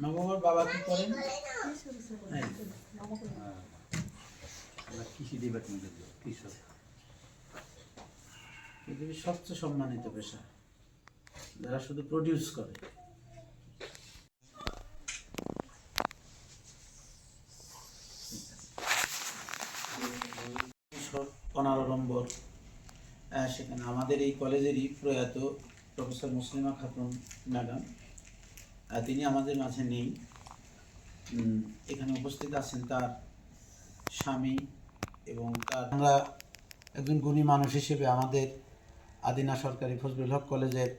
মা বাবার বাবা কি করেন? কৃষি কৃষক পৃথিবীর সবচেয়ে সম্মানিত পেশা, যারা শুধু প্রডিউস করে। পনেরো নম্বর সেখানে আমাদের এই কলেজেরই প্রয়াত প্রফেসর মুসলিমা খাতুন ম্যাডাম তিনি আমাদের মাঝে নেই। এখানে উপস্থিত আছেন তার স্বামী এবং তার আমরা একজন গুণী মানুষ হিসেবে আমাদের আদিনা সরকারি ফজলুল হক কলেজের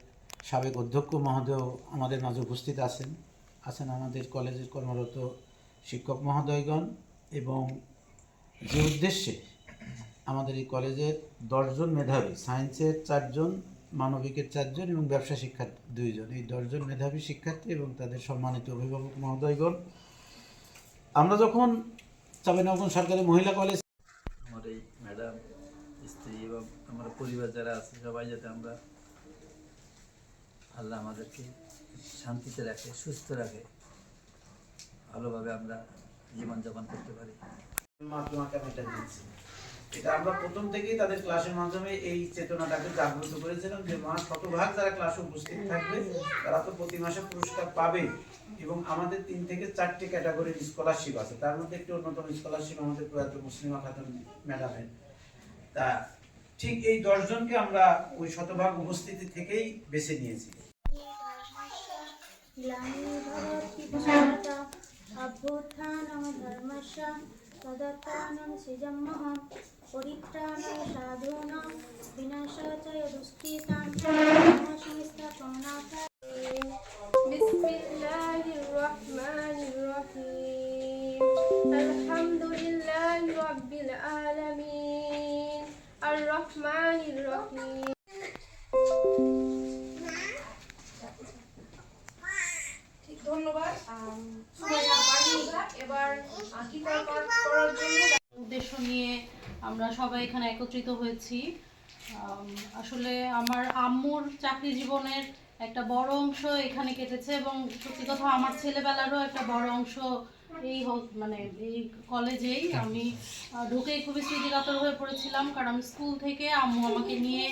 সাবেক অধ্যক্ষ মহোদয় আমাদের মাঝে উপস্থিত আছেন। আছেন আমাদের কলেজের কর্মরত শিক্ষক মহোদয়গণ এবং যে উদ্দেশ্যে আমাদের এই কলেজের দশজন মেধাবী, সায়েন্সের চারজন মানবিকের চারজন এবং ব্যবসা শিক্ষার্থী দুইজন। এই দশজন মেধাবী শিক্ষার্থী এবং তাদের সম্মানিত অভিভাবক মহোদয়গণ। আমরা যখন চাঁপাইনবাবগঞ্জ সরকারি মহিলা কলেজ আমার এই ম্যাডাম স্ত্রী এবং আমার পরিবার যারা আছে সবাই যাতে আমরা আল্লাহ আমাদেরকে শান্তিতে রাখে সুস্থ রাখে ভালোভাবে আমরা জীবনযাপন করতে পারি। মা তোমাকে আমি এটা দিচ্ছি। এটা আমরা প্রথম থেকেই তাদের ক্লাসের মাধ্যমে এই চেতনাটাকে জাগ্রত করেছিলাম যে, মা, শতভাগ যারা ক্লাসে উপস্থিত থাকবে, তারা তো প্রতি মাসে পুরস্কার পাবে। এবং আমাদের তিন থেকে চারটি ক্যাটাগরির স্কলারশিপ আছে। তার মধ্যে একটি অন্যতম স্কলারশিপ আমাদের প্রয়াত মুসলিমা খাতুন ম্যাডামের তা ঠিক এই দশজনকে আমরা ওই শতভাগ উপস্থিতি থেকেই বেছে নিয়েছি। অভ্যুত্থান ধর্মস্য তদত্থান সৃজম্মহম পরিত্রাণায় সাধুনাং বিনাশাচয় দুষ্কৃতাং সংস্থাপনায় بسم الله الرحمن الرحيم الحمد لله رب العالمين الرحمن الرحيم ধন্যবাদ এবার কি করার জন্য উদ্দেশ্য নিয়ে আমরা সবাই এখানে একত্রিত হয়েছি। আসলে আমার আম্মুর চাকরি জীবনের একটা বড় অংশ এখানে কেটেছে এবং সত্যি কথা আমার ছেলেবেলারও একটা বড় অংশ এই মানে এই কলেজেই আমি ঢুকেই খুবই স্মৃতিগত হয়ে পড়েছিলাম, কারণ স্কুল থেকে আম্মু আমাকে নিয়ে